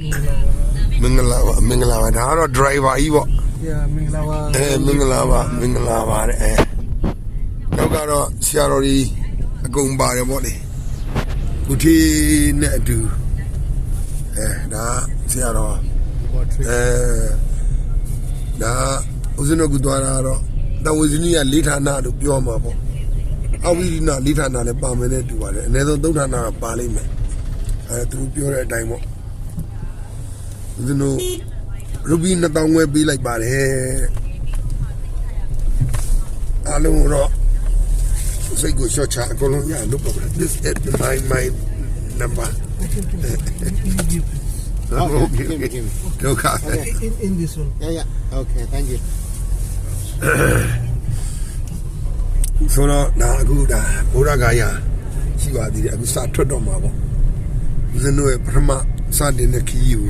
မင်္ဂလာပါမင်္ဂလာပါဒါကတော့ driver ကြီးပေါ့ Yeah မင်္ဂလာပါအဲမင်္ဂလာပါမင်္ဂလာပါတဲ့အဲနောက်ကတော့ဆရာတော်ကြီးအကုန်ပါတယ်ပေါ့လေကုတီနဲ့အတူအဲဒါဆရာတော်အဲဒါဦးဇင်းတို့ကသွားတာတော့တဝေဇနီကလေးဌာနလို့ပြောမှာပေါ့အဝိရိနာလေးဌာနလည်းပါမယ်နဲ့တူပါတယ်အနည်းဆုံးသုံးဌာနကပါလိမ့်မယ်အဲသူပြောတဲ့အတိုင်းပေါ့ ဦးဇင်းတို့ရူပီ2000ဝဲပေးလိုက်ပါတယ်အားလုံးတော့စိတ်ကိုရှော့ချအကုန်လုံးရလို့ပေါ့ this is my my number okay okay ဒုက္ခ in in this one Yeah, yeah. Okay, thank you. ဆိုတော့ဒါအခုဒါဘုရားဂါယရှိပါသေးတယ်အခုစထွက်တော့မှာပေါ့ဦးဇင်းတို့ရဲ့ပထမစတင်တဲ့ခီးကို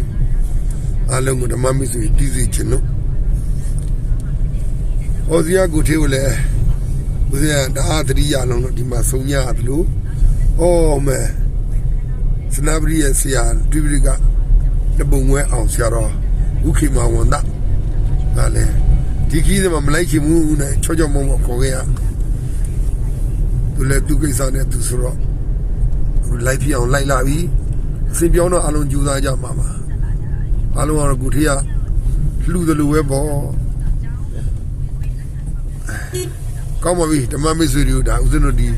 အားလုံးကိုဓမ္မမစ္စုတည်စီခြင်းလို့ဟောစီယာကိုသေးကိုလည်းဦးဇင်းကဒါအတရိယာလုံးလို့ဒီမှာဆုံညရတယ်လို့ဩမဲစနဘရီရဲ့ဆရာဒီပရိကတပုံဝဲအောင်ဆရာတော်ဥခိမဝန္ဒဟာလေဒီခီးတွေမှာမလိုက်ချင်ဘူးနဲ့ချောချောမောမောခေါ်ခဲ့ရသူလည်းသူကိစ္စနဲ့သူဆိုတော့အခုလိုက်ပြအောင်လိုက်လာပြီစင်ပြောင်းတော့အလုံးကြိုးစားကြမှာပါ အလုံးကတော့ကုထေးကလှူတယ်လို့ပဲပေါ့ကောင်းပါပြီဓမ္မမစ္ဆွေတို့ဒါဦးဇင်းတို့ဒီ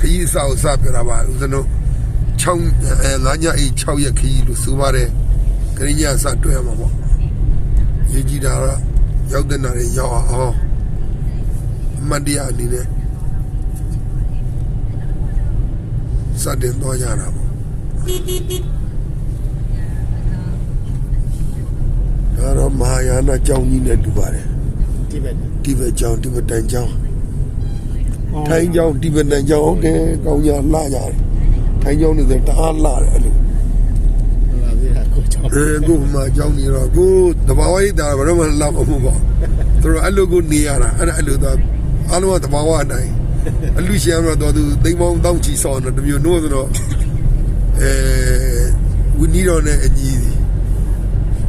ခရီးအစအစပြတာပါဦးဇင်းတို့6အဲ9ညအိ6ရက်ခရီးလို့ဆိုပါတယ်ခရီးညအစတွေ့ရမှာပေါ့ရေးကြည့်တာတော့ရောက်တဲ့နားရောက်အောင်အမတ်တရားအနေနဲ့စတင်သွားကြတာပေါ့ ဒါတော့မဟာယာနကျောင်းကြီးနဲ့တူပါတယ် Tibet. တိဘက်ကျောင်းတိဘက်တန်ကျောင်းထိုင်းကျောင်းတိဘက်တန်ကျောင်းဟုတ်တယ်ကောင်းကြလှကြတယ်ထိုင်းကျောင်းနေဆိုတအားလှတယ်အဲ့လို La vida, coach. အဲကိုမှကျောင်းနေတော့ကိုတဘာဝရေးတာဘာလို့မလှမမှုပေါ့သူတို့အဲ့လိုကိုနေရတာအဲ့ဒါအဲ့လိုတော့အားလုံးကတဘာဝအတိုင်းအလူရှင်ကတော့သူသိမ်းပေါင်းတောင်းချီဆောင်တော့တမျိုးနို့ဆိုတော့အဲဝီနီတော်နဲ့အညီ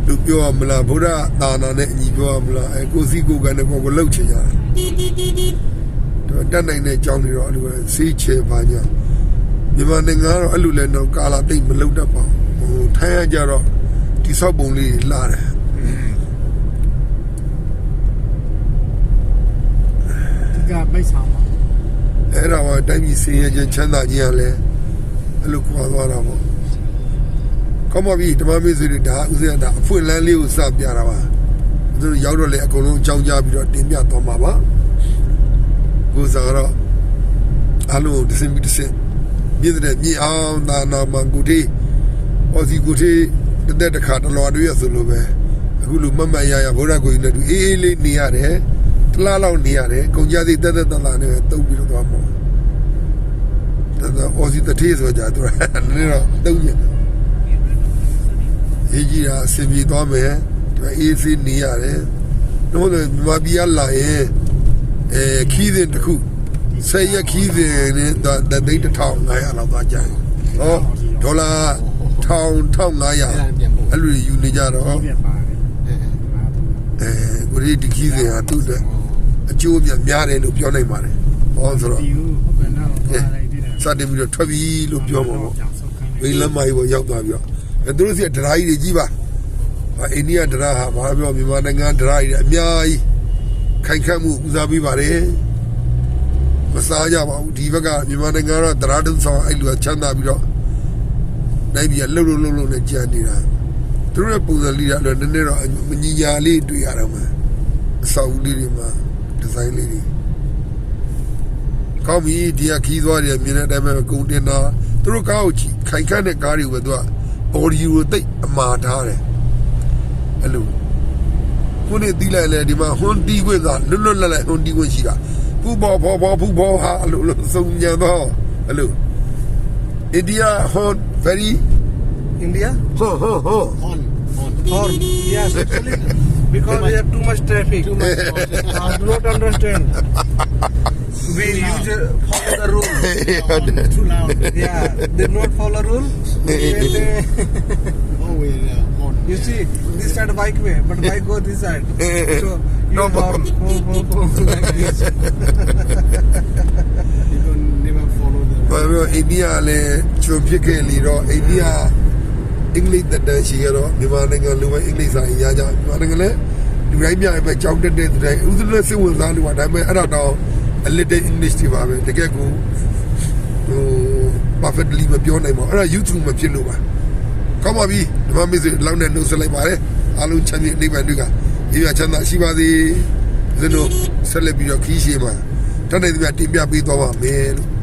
လူပြောရမလားဗုဒ္ဓသာနာနဲ့အညီပြောရမလားအဲကိုစီကိုကန်နဲ့ကိုကိုလှုပ်ချင်ကြတယ်တော့တက်နိုင်တဲ့ကြောင်းတွေတော့အဲ့လိုပဲစီးချေပါညာမြန်မာနိုင်ငံကတော့အဲ့လိုလဲတော့ကာလာသိမ့်မလှုပ်တတ်ပါဘူးဟိုထိုင်းရကြတော့ဒီဆောက်ပုံလေးလာတယ်ဒီကပိုက်ဆောင်ပါအဲ့ဒါကတိုင်းပြည်စင်ရခြင်းချမ်းသာခြင်းကလည်းအဲ့လိုခွာသွားတာပေါ့ ကောင်းပါပြီဓမ္မမေဆွေတွေဒါဥစဉ်ဒါအဖွင့်လန်းလေးကိုစပြတာပါသူတို့ရောက်တော့လေအကုန်လုံးအကြောင်းကြားပြီးတော့တင်ပြသွားမှာပါကိုစားတော့အလုံးတစ်စင်ပြီးတစ်စင်မြင့်တဲ့မြင့်အောင်သာနာမန်ကူတီအော်စီကူတီတက်တဲ့တစ်ခါတလော်တွေရဆိုလိုပဲအခုလိုမတ်မတ်ရရဗုဒ္ဓကိုကြီးနဲ့တူအေးအေးလေးနေရတယ်တလားလောက်နေရတယ်ကုန်ကြစိတ်တက်တက်တလားနဲ့တုံးပြီးတော့သွားမှာဒါတော့အော်စီတထေးဆိုကြတော့နည်းတော့တုံးရတယ် ရေးကြီးတာအစီပြေသွားမယ်ဒီအေးစီးနေရတယ်တော့မပြရလာရင်အဲခီးတဲ့တစ်ခုဆေးရခီးတဲ့နဲ့ဒါသိန်းတစ်ထောင်900လောက်သွားကြတယ်ဟောဒေါ်လာထောင်1500အဲ့လိုယူနေကြတော့ပြက်ပါတယ်အဲကိုရီဒီခီးစဉ်ဟာသူ့အတွက်အကျိုးအမြတ်များတယ်လို့ပြောနိုင်ပါတယ်။ဟောဆိုတော့ဒီဟုတ်ကဲ့နော်သွားလိုက်ဒီတယ်စတင်ပြီးတော့ထွက်ပြီလို့ပြောမှာပေါ့ကြောင်ဆုတ်ခိုင်း။ဝိလမ်းမကြီးပေါ်ရောက်သွားပြီးတော့အဲ သူတို့စီကဒရာကြီးတွေကြီးပါ။ဟာအိန္ဒိယဒရာဟာဘာပြောမြန်မာနိုင်ငံဒရာကြီးတွေအများကြီးခိုင်ခန့်မှုဦးစားပေးပါတယ်။မစားကြပါဘူးဒီဘက်ကမြန်မာနိုင်ငံကတော့ဒရာတုံဆောင်အဲ့လိုချမ်းသာပြီးတော့နိုင်ပြီးလှုပ်လှုပ်လှုပ်လှုပ်နဲ့ကြံနေတာ။သူတို့ရဲ့ပုံစံလေးတွေတော့နည်းနည်းတော့မညီညာလေးတွေ့ရတော့မှာ။အဆောက်အဦလေးတွေမှာဒီဇိုင်းလေးတွေကောင်းပြီဒီကခီးသွားတယ်မြင်တဲ့အတိုင်းပဲကုန်တင်တာသူတို့ကားကိုကြည့်ခိုင်ခန့်တဲ့ကားတွေကိုပဲသူက ဘော်ဒီကိုတိတ်အမာထားတယ်အဲ့လိုခုနေတီးလိုက်လေဒီမှာဟွန်တီခွင့်ကလွတ်လွတ်လပ်လပ်ဟွန်တီခွင့်ရှိတာဖူဘောဘောဘောဖူဘောဟာအဲ့လိုလိုစုံညံတော့အဲ့လိုအိန္ဒိယဟွန် very India ဟောဟောဟော On, on. or yes actually Because we have too much traffic. Too much traffic. I do not understand. we use uh, follow the rule. yeah, too loud. yeah, they not follow rule. Uh, oh, we. You see, this side bike way, but bike go this side. So you no hop, hop, hop, like this. you don't never follow the. But India le, chupi ke li ro India. အိန္ဒိယအင်္ဂလိပ်တန်ရှိကြတော့မြန်မာနိုင်ငံလူပဲအင်္ဂလိပ်စာရကြမြန်မာနိုင်ငံလည်းလူတိုင်းများပဲကြောက်တက်တဲ့တဲ့ဥဒလစိတ်ဝင်စားလို့ပါဒါပေမဲ့အဲ့ဒါတော့ a little english တွေပါပဲတကယ်ကိုဟို perfectly မပြောနိုင်ပါဘူးအဲ့ဒါ YouTube မဖြစ်လို့ပါကောင်းပါပြီဒီမှာမိစေလောက်နဲ့နှုတ်ဆက်လိုက်ပါတယ်အားလုံးချမ်းမြေအိဗန်တွေကဒီပြချမ်းသာရှိပါသေးဇင်းတို့ဆက်လက်ပြီးတော့ခီးရှိမှာတတ်နိုင်သမျှတင်ပြပေးသွားပါမယ်လို့